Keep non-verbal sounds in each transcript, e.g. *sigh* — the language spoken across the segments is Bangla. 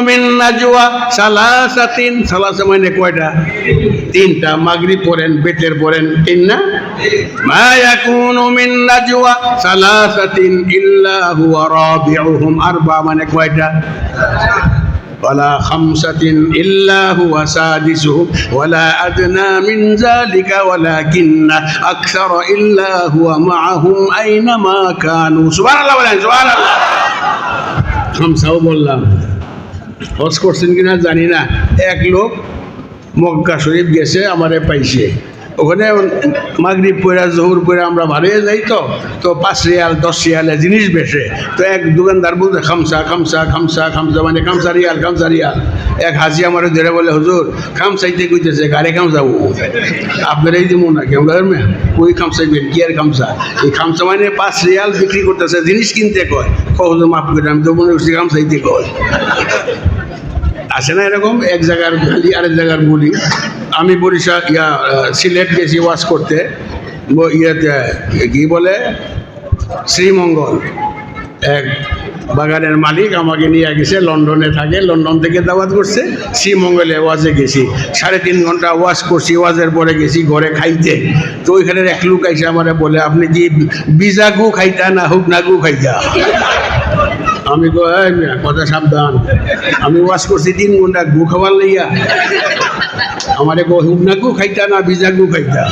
মিন নাজওয়া সালাসাতিন সালাসা মানে কয়টা তিনটা মাগরিব পড়েন বেতের পড়েন তিন না মা ইয়াকুনু মিন নাজওয়া সালাসাতিন ইল্লা হুয়া রাবিউহুম আরবা মানে কয়টা ولا خمسة إلا هو سادسهم ولا أدنى من ذلك ولكن أكثر إلا هو معهم أينما كانوا سبحان الله ولا سبحان الله খামসাও বললাম হজ করছেন কিনা জানি না। এক লোক মক্কা শরীফ গেছে আমারে পাইছে। ওখানে মাগরিব পয়রা জহুর পয়রা আমরা ভালোই যাই তো। তো পাঁচ রিয়াল, দশ রিয়ালে জিনিস বেচে তো এক দোকানদার বলতে খামসা খামসা খামসা খামসা মানে খামসা রিয়াল খামসা রিয়াল। এক হাজি আমার ধরে বলে, হুজুর খামসাইতে কইতেছে, গাড়ি খামসাবো আপনার এই দিব না কেউ ধর্মে ওই খামসাইবেন কি আর খামসা এই খামসা মানে পাঁচ রিয়াল বিক্রি করতেছে, জিনিস কিনতে কয়। হুজুর, মাফ করে, আমি তো মনে করছি খামসাইতে কয়। আছে না এরকম, এক জায়গার গালি, আরেক জায়গার বলি আমি বরিশাল, ইয়া সিলেট গেছি ওয়াশ করতে। ইয়েতে, কি বলে? শ্রীমঙ্গল। এক বাগানের মালিক আমাকে নিয়ে গেছে, লন্ডনে থাকে, লন্ডন থেকে দাওয়াত করছে, শ্রীমঙ্গলে ওয়াজে গেছি। সাড়ে তিন ঘণ্টা ওয়াজ করছি, ওয়াজের পরে গেছি ঘরে খাইতে। তো ওইখানের এক লোক আইসে আমার বলে, আপনি কি বিজাগু খাইতা না হুক না গু খাইতা? আমি কথা সাবধান। আমি ওয়াশ করছি তিন ঘণ্টা গু খাবার লইয়া। আমারে কো হুকনা গু খাইতা না ভিজা গু খাইতা?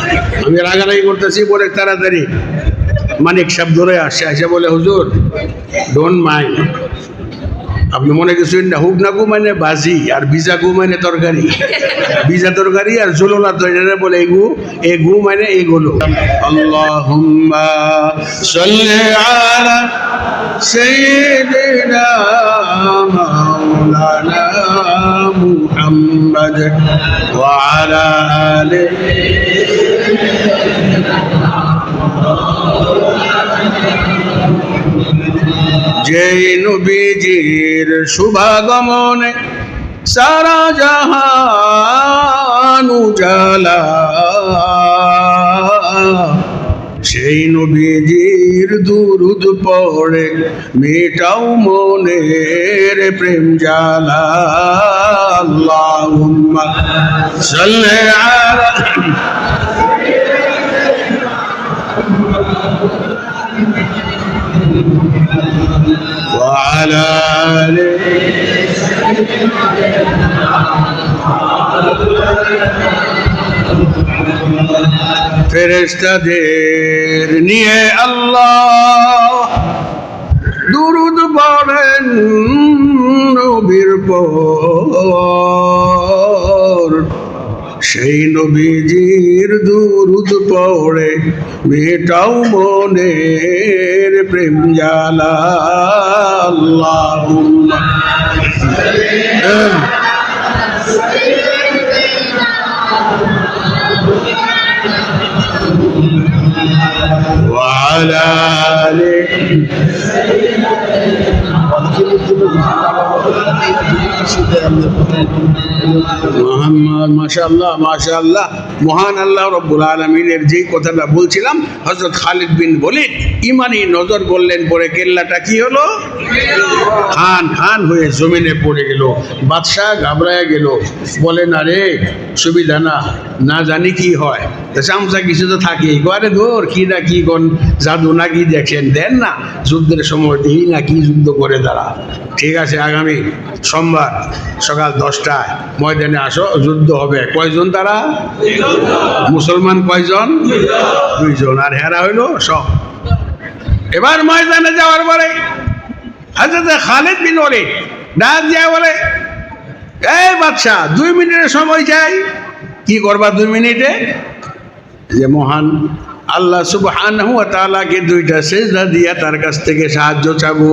আমি রাগারাগি করতেছি, পরে তাড়াতাড়ি মানিক সাহেব ধরে আসছে আসে বলে, হুজুর ডোন্ট মাইন্ড আপনি মনে করছেন না হুকনাগু মানে বাজি আর বিজাগু মানে তরকারি। *laughs* বিজা তরকারি আর জোলোলা তরকারি বলে এগু এগু মানে এগুলো। আল্লাহুম্মা সাল্লি আলা সাইয়্যিদিনা মাওলানা মুহাম্মদ ওয়া আলা আলিহি যেই নবীজির শুভাগমনে সারা জাহান উজালা। সেই নবীজির দুরুদ পড়ে, মেটাও মনের প্রেম জালা। আল্লাহুম্মা সাল্লি আলা وعلى آله ফেরেস্তাদের নিয়ে আল্লাহ দুরুদ পড়েন নবীর পর সেই নবীজির দুরুদ পড়ে মেটাও মনের প্রেম জালা আল্লাহুম্মা। وعلى آله মোহাম্মদ মাশাল্লাহ মাশাল্লাহ মহান আল্লাহ রব্বুল আলমিনের যেই কথাটা বলছিলাম হজরত খালিদ বিন বলিদ ইমানি নজর করলেন পরে কেল্লাটা কি হলো খান খান হয়ে জমিনে পড়ে গেল বাদশাহ ঘাবড়ায় গেল বলে না রে সুবিধা না না জানি কি হয় তা চামচা কিছু তো থাকি আরে ধর কি না কি কোন জাদু না কি দেখছেন দেন না, যুদ্ধের সময় দিই না কি যুদ্ধ করে তারা। ঠিক আছে, আগামী সোমবার সকাল দশটায় ময়দানে আসো, যুদ্ধ হবে। কয়জন তারা? মুসলমান কয়জন? দুইজন। আর হেরা হইল সব। এবার ময়দানে যাওয়ার পরে হাজরত খালেদ বিন ওলিদ ডাক যায় বলে, এই বাচ্চা দুই মিনিটের সময় চাই কি করবা দুই মিনিটে? যে মহান আল্লাহ সুবহানাহু ওয়া তাআলাকে দুইটা সেজদা দিয়া তার কাছ থেকে সাহায্য চাবো।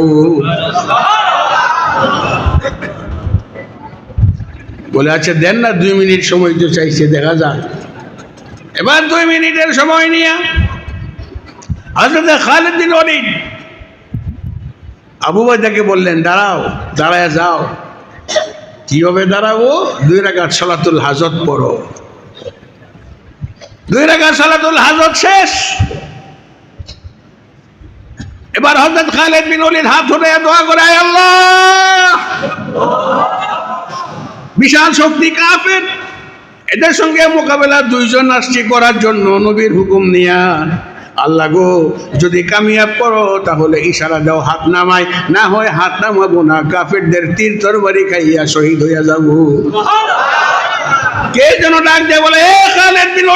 বলে আচ্ছা দেন না, দুই মিনিট সময় তো চাইছে, দেখা যাক। এবার দুই মিনিটের সময় নিয়ে হজরত খালেদ বিন ওলিদ আবু বাইদাকে বললেন, দাঁড়াও, দাঁড়ায় যাও। কীভাবে দাঁড়াবো? দুই রাকাত সালাতুল হাজত পড়ো। দুই রাকাত সালাতুল হাজত শেষ। এবার হজরত খালেদ বিন হাত ধরে দোয়া করে আল্লাহ! বিশাল শক্তি কাফের। এদের সঙ্গে মোকাবেলা দুইজন আসছে করার জন্য নবীর হুকুম নিয়া। আল্লাহ গো যদি কামিয়াব করো তাহলে ইশারা দাও হাত নামাই। না হয় হাত নামাবো না কাফেরদের তীর তরবারি খাইয়া শহীদ হইয়া যাব। কে যেন ডাক দেয় বলে এ খালেদ বিন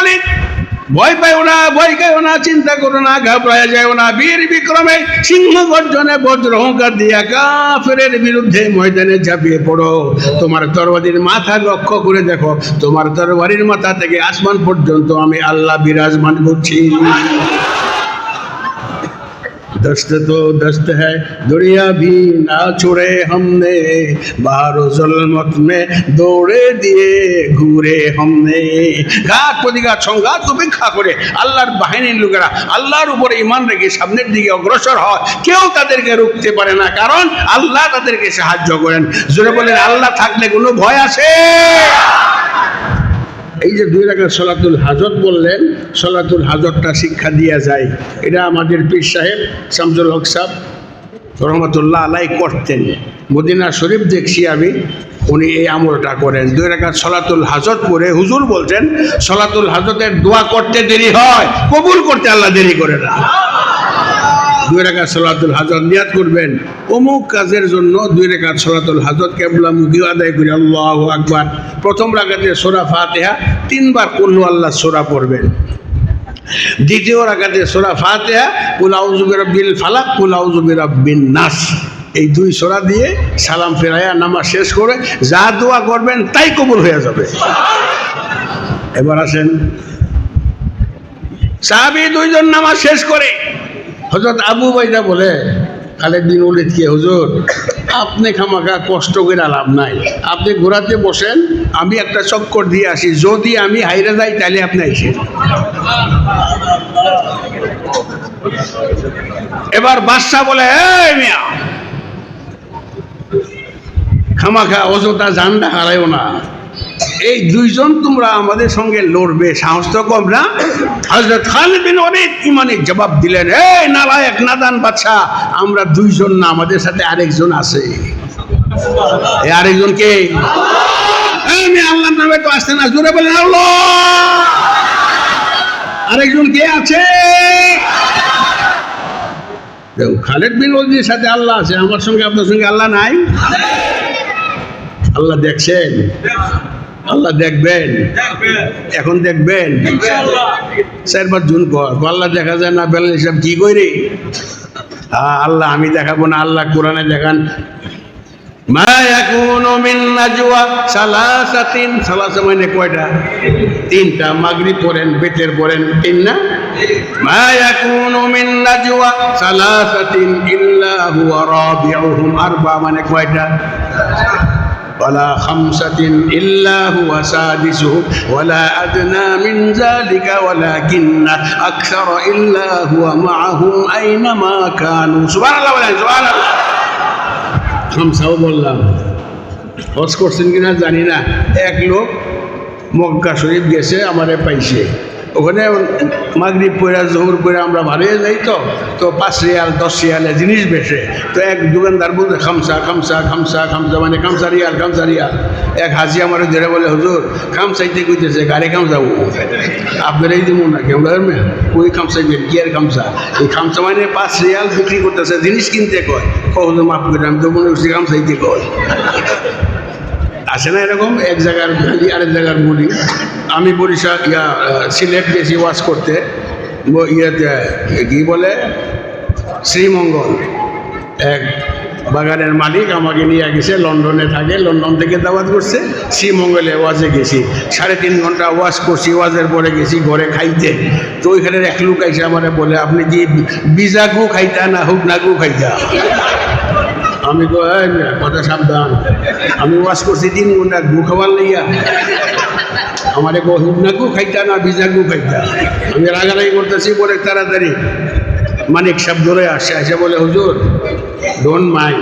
ভয় পাইও না, ভয় খাইও না, চিন্তা করো না, ঘাবড়ায় যাও না। বীর বিক্রমে সিংহ গর্জনে বজ্র হংকার দিয়া কাফের বিরুদ্ধে ময়দানে ঝাঁপিয়ে পড়ো। তোমার তরবারির মাথা লক্ষ্য করে দেখো, তোমার তরবারির মাথা থেকে আসমান পর্যন্ত আমি আল্লাহ বিরাজমান করছি। दस्त तो दस्त है दुनिया भी ना छोड़े हमने बाहर जुल्मत में दौड़े দিয়ে ঘুরে हमने ঘাট প্রতিঘাত সংঘাত উপেক্ষা করে আল্লাহর বাহিনীর লোকেরা আল্লাহর উপরে ইমান রেখে সামনের দিকে অগ্রসর হয় কেউ তাদেরকে রুখতে পারে না কারণ আল্লাহ তাদেরকে সাহায্য করেন জোরে বলেন আল্লাহ থাকলে কোনো ভয় আছে এই যে দুই রাখা সলাতুল হাজত বললেন, সলাতুল হাজতটা শিক্ষা দিয়া যায়। এটা আমাদের পীর সাহেব শামসুল হক সাহেব রহমতুল্লাহ আলাই করতেন। মদিনা শরীফ দেখছি আমি, উনি এই আমলটা করেন। দুই রাখা সলাতুল হাজত করে হুজুর বলছেন, সলাতুল হাজতের দোয়া করতে দেরি হয়, কবুল করতে আল্লাহ দেরি করে না। দুই রেখা সলাতুল হাজত নিয়াত করবেন। অমুক কাজের জন্য দুই রেখা সলাতুল হাজত কেবলা মুখী আদায় করি। আল্লাহ আকবার। প্রথম রাগাতে সোরা ফাতেহা, তিনবার করল আল্লাহ সোরা পড়বেন। দ্বিতীয় রাগাতে সোরা ফাতেহা কুলাউজুবির বিল ফালাক কুলাউজুবির বিন নাস। এই দুই সোরা দিয়ে সালাম ফেরাইয়া নামাজ শেষ করে যা দোয়া করবেন তাই কবুল হয়ে যাবে। এবার আসেন। সাহাবি দুইজন নামাজ শেষ করে। হজরত আবু বাইদা বলে খালেদ বিন উলিদ কে হুজুর? আপনি খামাখা কষ্ট করে লাভ নাই। আপনি ঘোরাতে বসেন, আমি একটা চক্কর দিয়ে আসি। যদি আমি হাইরে যাই তাহলে আপনি আইসেন। এবার বাদশাহ বলে মিয়া, খামাখা অযথা জানটা হারাইও না। এই দুইজন তোমরা আমাদের সঙ্গে লড়বে। সাহস তো কম না? হজরত খালিদ বিন ওয়ালিদ ইমানে জবাব দিলেন, এই নালায়েক, নাদান বাচ্চা আমরা দুইজন না, আমাদের সাথে আরেকজন আছে। এই আরেকজন কে? আমি আল্লাহর নামে তো আসতে না, জোরে বলেন, আল্লাহ! আরেকজন কে আছে? খালেদ বিন ওয়ালিদের সাথে আল্লাহ আছে, আমার সঙ্গে, আপনার সঙ্গে আল্লাহ নাই। আল্লাহ দেখছেন? আল্লাহ দেখবেন। এখন দেখবেন। চারবার জুন পর আল্লাহ দেখা যায় না বেলা হিসাব কি করি আল্লাহ আমি দেখাবো না আল্লাহ কোরআনে দেখান। মা ইয়াকুনু মিন নাজওয়া সালাসাতিন। সালাসা মানে কয়টা? তিনটা। মাগরিব পড়েন বেতের পড়েন তিন না? মা ইয়াকুনু মিন নাজওয়া সালাসাতিন ইল্লা হুয়া রাবিউহুম। আরবা মানে কয়টা? ولا خمسة إلا هو سادسهم ولا أدنى من ذلك ولكن أكثر إلا هو معهم أينما كانوا سبحان الله ولا سبحان الله খামসাও বললাম হজ করছেন কিনা জানি না এক লোক মক্কা শরীফ গেছে আমারে পাইছে ওখানে মাগরিব পয়রা জহুর পয়রা আমরা ভালোই যাই তো। তো পাঁচ রিয়াল, দশ রিয়ালে জিনিস বেচে তো এক দোকানদার বলতে খামসা খামসা খামসা খামসা মানে খামসা রিয়াল খামসা রিয়াল। এক হাজি আমার ধরে বলে, হুজুর খামসাইতে কইতেছে, গাড়ি খামসাবো আপনার এই দিব না কেমন ওই খামসাইবেন কি আর খামসা এই খামসা মানে পাঁচ রিয়াল বিক্রি করতেছে, জিনিস কিনতে কয়। কখন মাফ করে আমি তো মনে করছি খামসাইতে কয়। আসে না এরকম, এক জায়গার গালি, আরেক জায়গার বলি আমি বরিশাল, ইয়া সিলেট গেছি ওয়াশ করতে। ইয়েতে, কি বলে? শ্রীমঙ্গল। এক বাগানের মালিক আমাকে নিয়ে গেছে, লন্ডনে থাকে, লন্ডন থেকে দাওয়াত করছে, শ্রীমঙ্গলে ওয়াজে গেছি। সাড়ে তিন ঘণ্টা ওয়াজ করছি ওয়াজের পরে গেছি ঘরে খাইতে। তো ওইখানের এক লোক আইসে আমার বলে, আপনি কি বিজা গু খাইতা না হুক না খাইতা? আমি কথা সাবধান। আমি ওয়াশ করছি, তিন ঘণ্টা গু খাবার লইয়া আমার গো হুবনা গু খাইতা না ভিজা গু খাইতা? আমি রাগারাগি করতেছি, পরে তাড়াতাড়ি মানিক সাহেব ধরে আসে আসে বলে, হুজুর ডোন মাই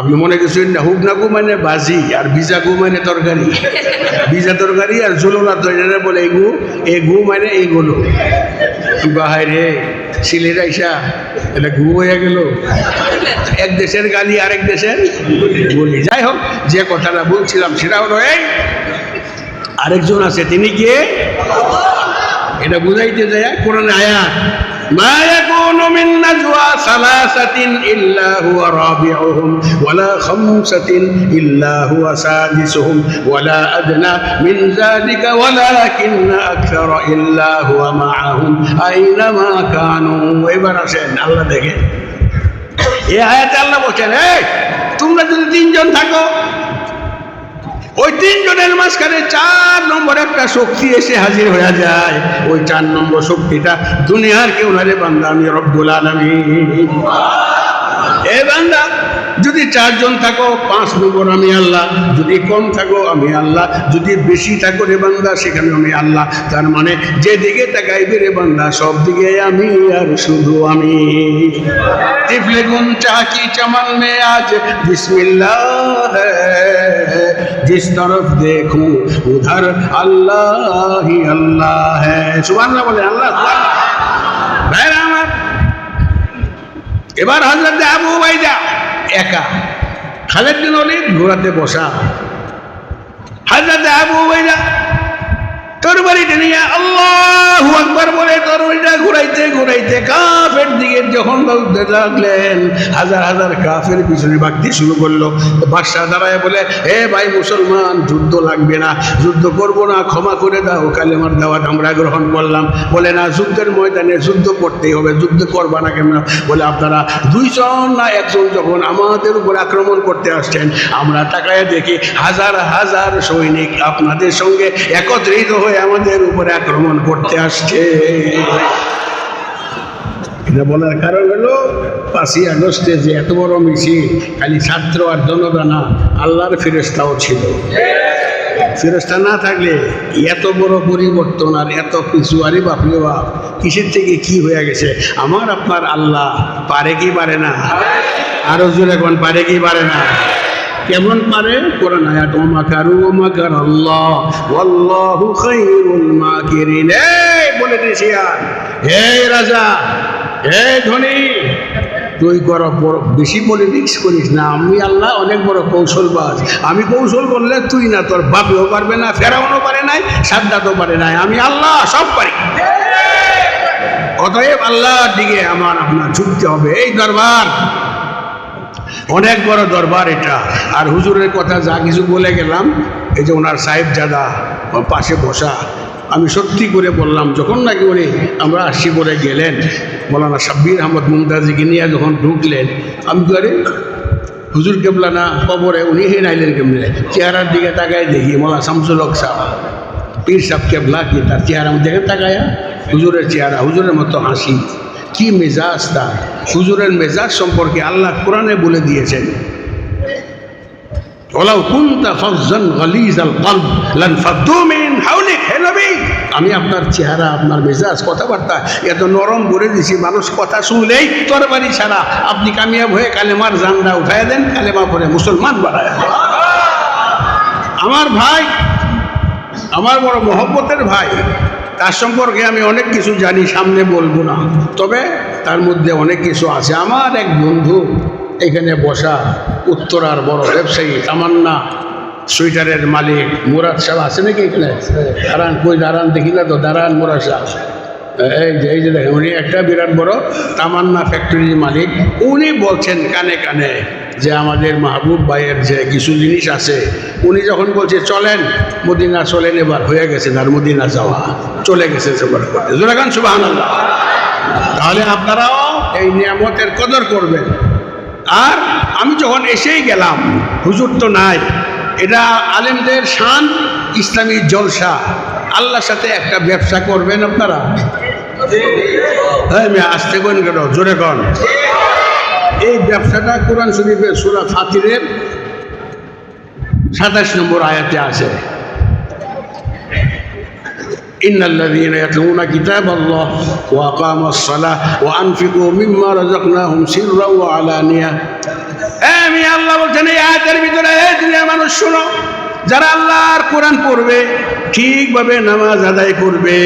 আপনি মনে করছেন না হুবনা গু মানে ভাজি আর ভিজা গু মানে তরকারি। ভিজা তরকারি আর ঝোলনা তরকারি বলে এই গু এই গু মানে এইগুলো বাহাই রে সিলেট আইসা এটা ঘু হয়ে গেল। এক দেশের গালি আরেক দেশের বলি। যাই হোক যে কথাটা বলছিলাম সেটা হলো এই আরেকজন আছে তিনি কে? এটা বুঝাইতে যায় কোরআন আয়াত। ما يكون من نجوى ثلاثة إلا هو رابعهم ولا خمسة إلا هو سادسهم ولا أدنى من ذلك ولكن أكثر إلا هو معهم أينما كانوا এবার আসেন আল্লাহ দেখে এই আয়াতে আল্লাহ বলছেন এই তোমরা যদি তিনজন থাকো ওই তিনজনের মাঝখানে চার নম্বর একটা শক্তি এসে হাজির হয়ে যায়। ওই চার নম্বর শক্তিটা দুনিয়ার কেউ না রে বান্দা, আমি রব্বুল আলামিন। এ বান্দা, যদি চারজন থাকো, পাঁচ নম্বর আমি আল্লাহ। যদি কম থাকো, আমি আল্লাহ। যদি বেশি থাকো রে বান্দা, সেখানে আমি আল্লাহ। তার মানে যেদিকে তাকাইবে রে বান্দা, সব দিকে আমি, আর শুধু আমি। টিফলে গুন চাকি চমন মে আজ, বিসমিল্লাহ। जिस तरफ देखूं उधर अल्लाह ही अल्लाह है सुबह বলে আল্লাহ ভাইরা আমার এবার হজরত আবু বাইদা একা খালেদ বিন অলিদ ঘোরাতে বসা হজরত আবু বাইদা আল্লাহ বলে ঘুরাইতে কাফের দিকে যখন হাজার হাজার কাফের বাগতে শুরু করল। বলে ভাই মুসলমান, যুদ্ধ লাগবে না, যুদ্ধ করব না, ক্ষমা করে দাও কালেমার দাওয়াত আমরা গ্রহণ করলাম। বলে, না, যুদ্ধের ময়দানে যুদ্ধ করতেই হবে, যুদ্ধ করবা না কেন? বলে, আপনারা দুইজন না একজন যখন আমাদের উপর আক্রমণ করতে আসছেন, আমরা তাকায় দেখি হাজার হাজার সৈনিক আপনাদের সঙ্গে একত্রিত হয়ে আমাদের উপরে আক্রমণ করতে আসছে। এটা বলার কারণ হলো, পাঁচই আগস্টে যে এত বড় মিছিল, খালি ছাত্র আর জনতা না আল্লাহর ফেরেস্তাও ছিল। ফেরস্তা না থাকলে এত বড় পরিবর্তন আর এত কিছু আরে বাপরে বাপ, কিসের থেকে কি হয়ে গেছে? আমার আপনার আল্লাহ পারে কি পারে না? আরও জোরে কোন পারে কি পারে না? কেমন পারে? কোরআন আয়াত, ওমা কারু, ওমা কার আল্লাহ? ওয়াল্লাহু খায়রুল মাকিরিন। এই বলে দিয়েছি আর। হে রাজা, হে ধনী, তুই কর বড়, বেশি পলিটিক্স করিস না। আমি আল্লাহ অনেক বড় কৌশলবাজ। আমি কৌশল করলে তুই না, তোর বাপেও পারবে না, ফেরাউনও পারে নাই, সাদ্দাতও পারে নাই। আমি আল্লাহ সব পারি। অতএব আল্লাহর দিকে আমার আপনার ঝুঁকতে হবে। এই দরবার অনেক বড় দরবার এটা। আর হুজুরের কথা যা কিছু বলে গেলাম, এই যে ওনার সাহেব জাদা পাশে বসা, আমি সত্যি করে বললাম, যখন নাকি উনি আমরা আসি বলে গেলেন, মৌলানা সাব্বির আহমদ মুমতাজিকে নিয়ে যখন ঢুকলেন, আমি আরে, হুজুর কেবলা না, কবরে উনি হে নাইলেন কেমনে? চেহারার দিকে তাকায় দেখি মোলা শামসুল হক সাহ পীর সাহেব কেবলা কি তার চেহারা দেখে তাকায়া? হুজুরের চেহারা, হুজুরের মতো হাসি। কি মেজাজ তার? হুজুরের মেজাজ সম্পর্কে আল্লাহ কোরআনে বলে দিয়েছেন। আমি আপনার চেহারা, আপনার মেজাজ, কথাবার্তা এত নরম করে দিছি, মানুষ কথা শুনলেই তরবারি ছাড়া। আপনি কামিয়াব হয়ে কালেমার জানটা উঠাই দেন, কালেমা পরে মুসলমান বাড়ায় আমার ভাই, আমার বড় মহব্বতের ভাই তার সম্পর্কে আমি অনেক কিছু জানি, সামনে বলব না। তবে তার মধ্যে অনেক কিছু আছে। আমার এক বন্ধু এখানে বসা, উত্তরার বড় ব্যবসায়ী, তামান্না সুইটারের মালিক, মুরাদ সাহেব আছে নাকি এখানে? দাঁড়ান, কই দাঁড়ান, দেখি না তো, দাঁড়ান মুরাদ সাহেব। এই যে এই যে দেখেন, উনি একটা বিরাট বড় তামান্না ফ্যাক্টরির মালিক। উনি বলছেন কানে কানে যে আমাদের মাহবুব ভাইয়ের যে কিছু জিনিস আছে উনি যখন বলছে চলেন মদিনা চলেন এবার হয়ে গেছে আর মদিনা যাওয়া। চলে গেছে সবার করতে জোরাগান সুবাহ তাহলে আপনারাও এই নিয়ামতের কদর করবেন। আর আমি যখন এসেই গেলাম হুজুর তো নাই। এটা আলেমদের শান ইসলামী জলসা। আল্লাহর সাথে একটা ব্যবসা করবেন আপনারা? হ্যাঁ আসতে কোন কেন? জোরে কন। এই ব্যবসাটা কোরআন শরীফের সুরা ফাতিরের সাতাশ নম্বর আয়াতে আছে إن الذين يتلون كتاب الله وأقاموا الصلاة وأنفقوا مما رزقناهم سرا وعلانية আমি আল্লাহ বলছেন এই আয়াতের ভিতরে এই দুনিয়া মানুষ শোনো যারা আল্লাহর কোরআন পড়বে, ঠিকভাবে নামাজ আদায় করবে।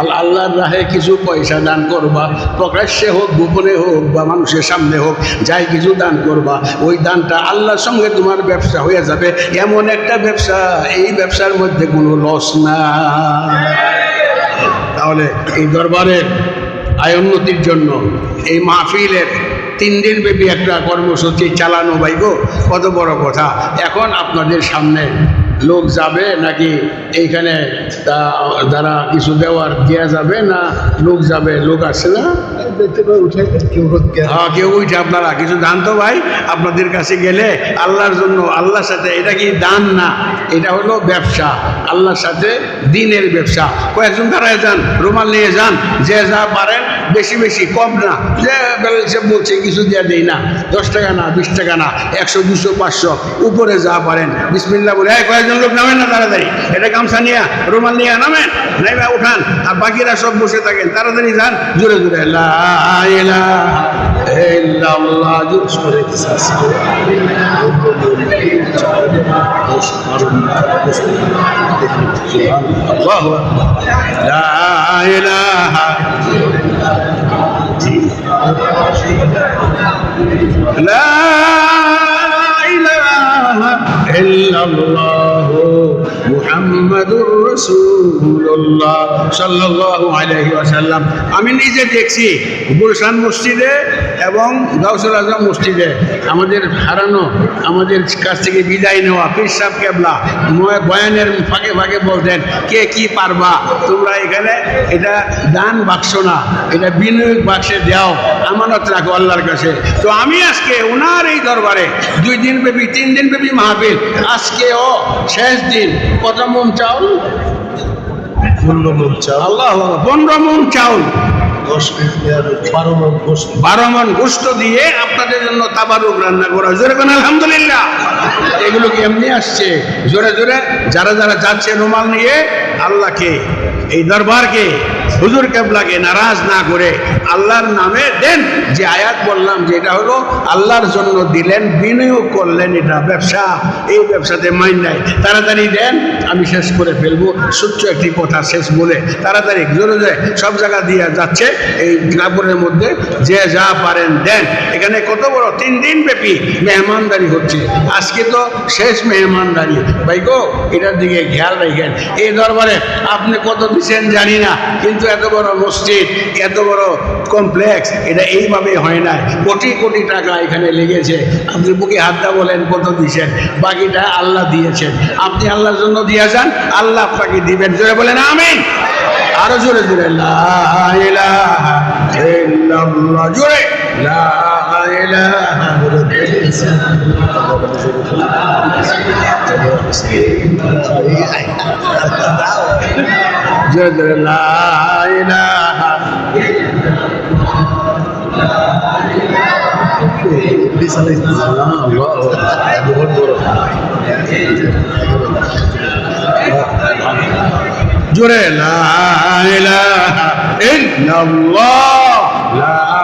আল আল্লাহর রাহে কিছু পয়সা দান করবা, প্রকাশ্যে হোক, গোপনে হোক, বা মানুষের সামনে হোক, যাই কিছু দান করবা, ওই দানটা আল্লাহর সঙ্গে তোমার ব্যবসা হয়ে যাবে। এমন একটা ব্যবসা, এই ব্যবসার মধ্যে কোনো লস না। তাহলে এই দরবারের আয় উন্নতির জন্য, এই মাহফিলের তিন দিন ব্যাপী একটা কর্মসূচি চালানো ভাই গো কত বড় কথা। এখন আপনাদের সামনে লোক যাবে নাকি এইখানে তা যারা কিছু দেওয়ার দেওয়া যাবে না লোক যাবে? লোক আসছে না? হ্যাঁ কেউ উঠে আপনারা কিছু দান তো ভাই, আপনাদের কাছে গেলে আল্লাহর জন্য, আল্লাহর সাথে, এটা কি দান না? এটা হলো ব্যবসা, আল্লাহর সাথে দিনের ব্যবসা। কয়েকজন দাঁড়ায় যান, রুমাল নিয়ে যান, যে যা পারেন, বেশি বেশি, কম না। যে ব্যালেন্সে বলছে, কিছু দেওয়া দেই না, দশ টাকা না, বিশ টাকা না, একশো, দুশো, পাঁচশো, উপরে যা পারেন। বিসমিল্লা বলে, এই কয়েকজন লোক নামেন না তাড়াতাড়ি এটা গামছা নিয়ে রুমাল নিয়ে নামেন নাই বা উঠান আর বাকিরা সব বসে থাকেন তাড়াতাড়ি যান জোরে জোরে লা ইলাহা ইল্লাল্লাহ জোরে সরে আল্লাহু আকবার লা ইলাহা لا إله ইল্লাল্লাহ। মোহাম্মদুর রসুল্লাহ সাল্লাহ আলহি আসাল্লাম আমি নিজে দেখছি গুলশান মসজিদে এবং গাউসুল আজম মসজিদে। আমাদের হারানো, আমাদের কাছ থেকে বিদায় নেওয়া পিসাব কেবলা বয়ানের ফাঁকে ফাঁকে বলতেন, কে কি পারবা? তোমরা এখানে এটা দান বাক্স না, এটা বিনিয়োগ বাক্সে দেও, আমানত রাখো আল্লাহর কাছে। তো আমি আজকে ওনার এই দরবারে দুই দিন ব্যাপী, তিন দিন ব্যাপী মাহফিল, আজকেও শেষ দিন কত মন চাউল? মন আল্লাহ পনেরো মন বারো মন গোস্ত বারো মন গোস্ত দিয়ে আপনাদের জন্য তাবারুক রান্না করা জোরে কোন আলহামদুলিল্লাহ? এগুলো কি এমনি আসছে? জোরে জোরে যারা যারা যাচ্ছে রুমাল নিয়ে আল্লাহকে এই দরবারকে হুজুর কেবলাকে নারাজ না করে। আল্লাহর নামে দেন। যে আয়াত বললাম, যে এটা হলো আল্লাহর জন্য দিলেন, বিনিয়োগ করলেন, এটা ব্যবসা। এই ব্যবসাতে মাইন নাই। তাড়াতাড়ি দেন, আমি শেষ করে ফেলব। সূচ্য একটি কথা শেষ বলে তাড়াতাড়ি জোরে জোরে সব জায়গা দিয়ে যাচ্ছে। এই কাপড়ের মধ্যে যে যা পারেন দেন। এখানে কত বড়? তিন দিন ব্যাপী মেহমানদারি হচ্ছে। আজকে তো শেষ মেহমানদারি। ভাই গো, এটার দিকে খেয়াল রাখেন। এই দরবারে আপনি কত দিচ্ছেন জানি না। কিন্তু এত বড় মসজিদ, এত বড় কমপ্লেক্স এটা এইভাবে হয় না। কোটি কোটি টাকা এখানে লেগেছে। আপনি বুকে হাতটা বলেন, কত দিয়েছেন? বাকিটা আল্লাহ দিয়েছেন। আপনি আল্লাহর জন্য দিয়ে যান, আল্লাহ আপনাকে দিবেন। জোরে বলেন, আমিন। আরও জোরে জোরে। লা ইলাহা ইল্লাল্লাহ জোরে লা ইলাহা জোরে লা ইলাহা বহুত বড়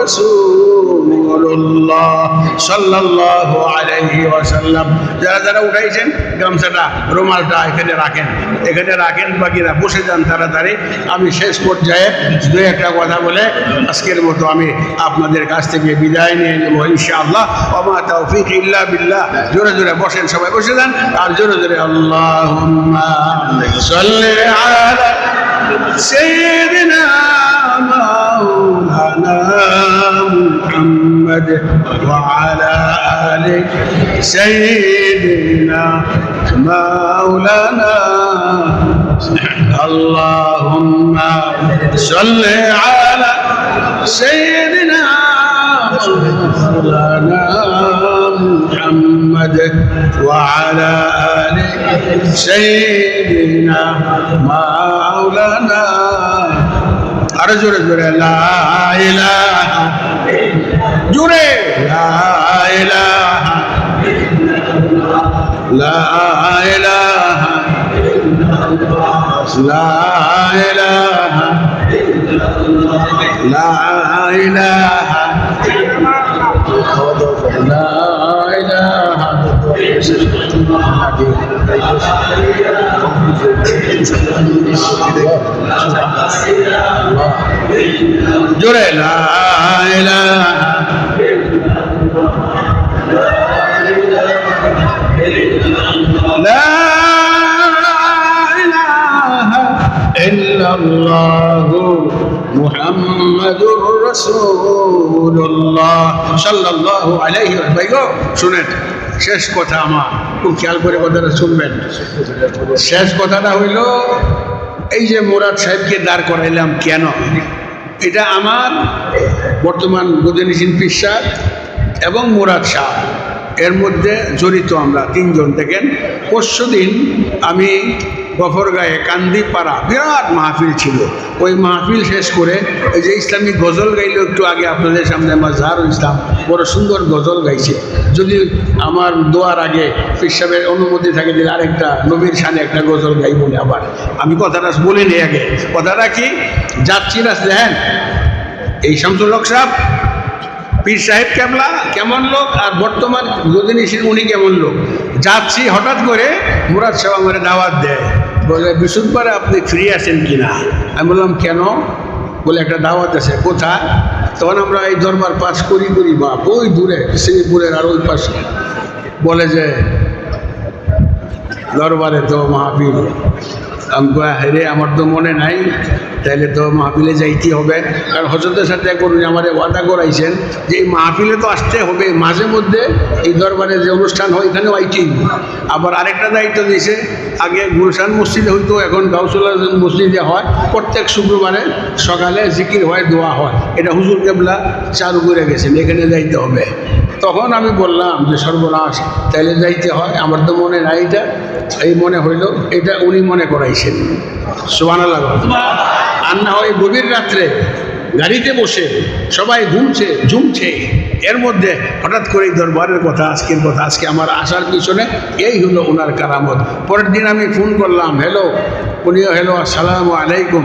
রাসূলুল্লাহ সাল্লাল্লাহু আলাইহি ওয়াসাল্লাম যারা যারা উঠাইছেন গামছাটা রুমালটা এখানে রাখেন এখানে রাখেন বাকিরা বসে যান তাড়াতাড়ি আমি শেষ পর্যায়ে দু একটা কথা বলে আজকের মতো আমি আপনাদের কাছ থেকে বিদায় নিয়ে নেব ইনশাআল্লাহ ওমা তৌফিক ইল্লা বিল্লাহ জোরে জোরে বসেন সবাই বসে যান আর জোরে জোরে আল্লাহুম্মা সাল্লি আলা سيدنا مولانا محمد وعلى آل سيدنا مولانا. اللهم صل على سيدنا مولانا محمد وعلى آل سيدنا مولانا. আরও জোরে জোরে জোরে। লাইলা বিশেষ করে আগে জোরে মুহাম্মাদুর রাসূলুল্লাহ। সাল্লাল্লাহু আলাইহি ওয়া সাল্লাম। শুনেন। শেষ কথা আমার। খুব খেয়াল করে কথাটা শুনবেন। শেষ কথাটা হইল, এই যে মোরাদ সাহেবকে দাঁড় করাইলাম কেন? এটা আমার বর্তমান গোদিনী শিল্পীর সাহ এবং মোরাদ শাহ এর মধ্যে জড়িত আমরা তিনজন। দেখেন পরশু দিন আমি গফরগাঁয়ে কান্দিপাড়া বিরাট মাহফিল ছিল। ওই মাহফিল শেষ করে ওই যে ইসলামিক গজল গাইল একটু আগে আপনাদের সামনে আমার জাহারুল ইসলাম বড় সুন্দর গজল গাইছে। যদি আমার দোয়ার আগে পিসাবের অনুমতি থাকে দিলে আরেকটা নবীর সানে একটা গজল গাই বলে আবার। আমি কথাটা বলিনি আগে। কথাটা কি? যাচ্ছি না, দেখেন। এই শামসুল হক সাহেব, পীর সাহেব কেমলা, কেমন লোক? আর বর্তমান গদিনীশীল উনি কেমন লোক? যাচ্ছি হঠাৎ করে মুরাদ সাহেব আমার দাওয়াত দেয়। বলে বিশুদ্ধবারে আপনি ফ্রি আছেন কি না আমি বললাম, কেন? বলে, একটা দাওয়াত আছে। কোথায়? তখন আমরা এই দরবার পাস করি করি বা ওই দূরে, শ্রীপুরের আর ওই পাশে। বলে যে, দরবারে তো মহাবীর। আমি রে আমার তো মনে নাই। তাইলে তো মাহফিলে যাইতে হবে। কারণ হজরতের সাথে করুন আমার ওয়াদা করাইছেন যে এই মাহফিলে তো আসতে হবে, মাঝে মধ্যে এই দরবারে যে অনুষ্ঠান হয় এখানেও হবে। আবার আরেকটা দায়িত্ব দিয়েছে, আগে গুলশান মসজিদে হইতো, এখন গাউসুল্লাহ মসজিদে হয়, প্রত্যেক শুক্রবারে সকালে জিকির হয়, দোয়া হয়। এটা হুজুর কেবলা চালু করে গেছেন, এখানে যাইতে হবে। তখন আমি বললাম যে সর্বনাশ, তাইলে যাইতে হয়, আমার তো মনে নাই এটা। এই মনে হইল, এটা উনি মনে করাইছেন। সোবানা লাগল আর না হয় গভীর রাত্রে। গাড়িতে বসে, সবাই ঘুমছে, ঝুমছে। এর মধ্যে হঠাৎ করে দরবারের কথা, আজকের কথা, আজকে আমার আসার পিছনে এই হলো ওনার কারামত। পরের দিন আমি ফোন করলাম, হ্যালো উনিও হ্যালো, আসসালাম আলাইকুম।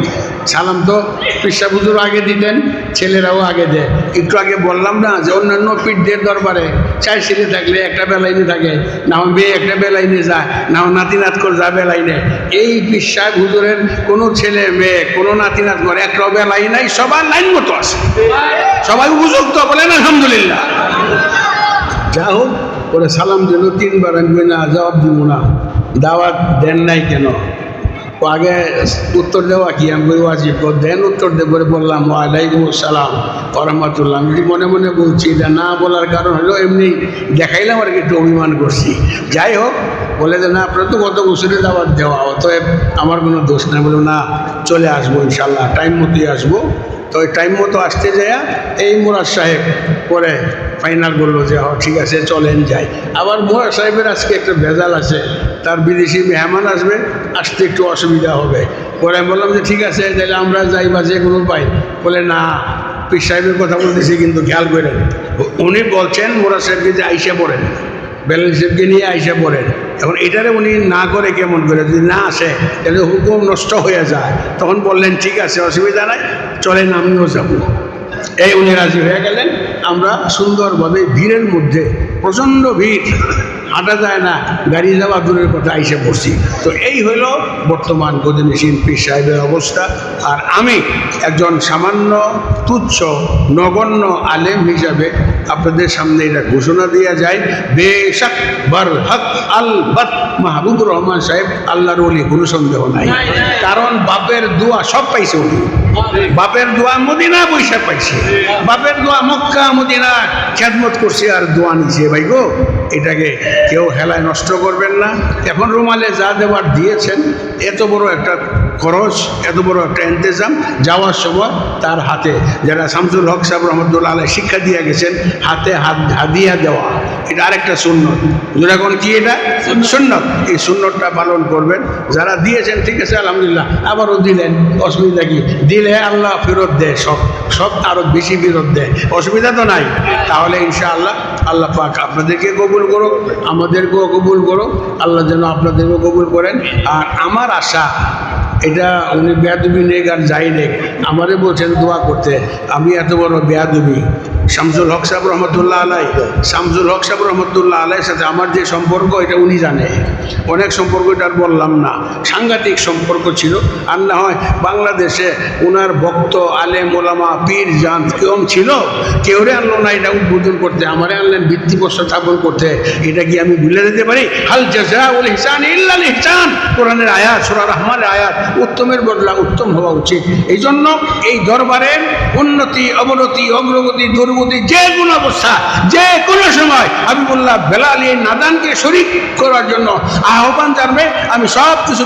সালাম তো পিসা বুজুর আগে দিতেন, ছেলেরাও আগে দেয়। একটু আগে বললাম না যে অন্যান্য পীঠদের দরবারে চাই ছেলে থাকলে একটা বেলাইনে থাকে, না হয় মেয়ে একটা বেলাইনে যায়, না হয় নাতি নাত করে যায় বেলাইনে। এই পিসা হুজুরের কোনো ছেলে, মেয়ে, কোনো নাতি নাত করে একটাও বেলাই নাই, সবার লাইন মতো আছে। সবাই উপযুক্ত বলেন, আলহামদুলিল্লাহ। যা হোক, ওরা সালাম দিল তিনবার আমি না, জবাব দিব না। দাওয়াত দেন নাই কেন? ও আগে উত্তর দেওয়া কি? আমি বই ওয়াজিব দেন উত্তর দেব বলে বললাম, ওয়ালাইকুম আসসালাম রহমতুল্লাহ আমি মনে মনে বলছি, এটা না বলার কারণ হলো এমনি দেখাইলাম আর কি, একটু অভিমান করছি। যাই হোক, বলে যে না, আপনার তো গত বছরে দাওয়াত দেওয়া, অতএব আমার কোনো দোষ নাই। বলে না, চলে আসব ইনশাল্লাহ টাইম মতোই আসব। তো ওই টাইম মতো আসতে যায় এই মুরাদ সাহেব পরে ফাইনাল বলল যে, হ, ঠিক আছে, চলেন যাই। আবার মুরাদ সাহেবের আজকে একটা ভেজাল আছে। তার বিদেশি মেহমান আসবে, আসতে একটু অসুবিধা হবে। পরে আমি বললাম যে ঠিক আছে, তাহলে আমরা যাই বা যে কোনো পাই বলে না, পীর সাহেবের কথা বলতেছি কিন্তু খেয়াল করেন। উনি বলছেন মোরা সাহেবকে যে আইসা পড়েন, বেলাল সাহেবকে নিয়ে আইসা পড়েন। এখন এটারে উনি না করে কেমন করে? যদি না আসে, তাহলে হুকুম নষ্ট হয়ে যায়। তখন বললেন, ঠিক আছে, অসুবিধা নাই, চলেন আমিও যাব। এই উনি রাজি হয়ে গেলেন। আমরা সুন্দরভাবে ভিড়ের মধ্যে, প্রচণ্ড ভিড় হাঁটা যায় না গাড়ি যাওয়া দূরের কথা আইসে পড়ছি। তো এই হইল বর্তমান গদিনীশীল পীর সাহেবের অবস্থা। আর আমি একজন সামান্য তুচ্ছ নগণ্য আলেম হিসাবে আপনাদের সামনে এটা ঘোষণা দেওয়া যায় বেশাক বার হক আল বাত। মাহবুবুর রহমান সাহেব আল্লাহর অলি কোনো সন্দেহ নাই। কারণ বাপের দোয়া সব পাইছে উনি। বাপের দোয়া মদিনা বৈশাখ পাইছে। বাপের দোয়া মক্কা, মদিনা খেদমত করছে আর দোয়া নিছে। ভাই গো, এটাকে কেউ হেলায় নষ্ট করবেন না। এখন রুমালে যা দেওয়ার দিয়েছেন, এত বড় একটা খরচ এত বড় একটা ইন্তজাম যাওয়ার সময় তার হাতে। যারা শামসুল হক সাহেব রহমতুল্লাহ আলাই শিক্ষা দিয়ে গেছেন হাতে হাত হাদিয়া দেওয়া। এটা আরেকটা সুন্নত। যেরকম কি এটা? সুন্নত। এই সুন্নতটা পালন করবেন। যারা দিয়েছেন ঠিক আছে আলহামদুলিল্লাহ আবারও দিলেন অসুবিধা কি? দিলে আল্লাহ ফেরত দেয় সব সব আরও বেশি ফেরত দেয়। অসুবিধা তো নাই। তাহলে ইনশাআল্লাহ আল্লাহ পাক আপনাদেরকে কবুল করুক আমাদেরকেও কবুল করুক আল্লাহ যেন আপনাদেরকেও কবুল করেন। আর আমার আশা এটা উনি বেয়াদবি নেক আর যাই নেক। আমারে বলছেন দোয়া করতে। আমি এত বড় বেয়াদবি। শামসুল হক সাহেব রহমতুল্লাহ আলাই। শামসুল হক সাহেব রহমতুল্লাহ আলাইয়ের সাথে আমার যে সম্পর্ক, এটা উনি জানে। অনেক সম্পর্ক এটা আর বললাম না। সাংঘাতিক সম্পর্ক ছিল। আর না হয় বাংলাদেশে ওনার ভক্ত, আলেম, ওলামা, পীর, জান কেউ ছিল কেউরে আনলো না এটা উদ্বোধন করতে, আমারে আনলেন ভিত্তিপ্রস্তর স্থাপন করতে। এটা কি আমি ভুলে যেতে পারি? হাল জাজা উল হিসান ইল্লাল ইহসান। কোরআনের আয়াত, সুরা রহমানের আয়াত, উত্তমের বদলা উত্তম হওয়া উচিত। এই জন্য এই দরবারের উন্নতি, অবনতি, অগ্রগতি দুর্গতি যে কোনো অবস্থা, যে কোনো সময় আমি বললাম বেলাল নাদানকে শরিক করার জন্য আহ্বান জানবে। আমি সব কিছু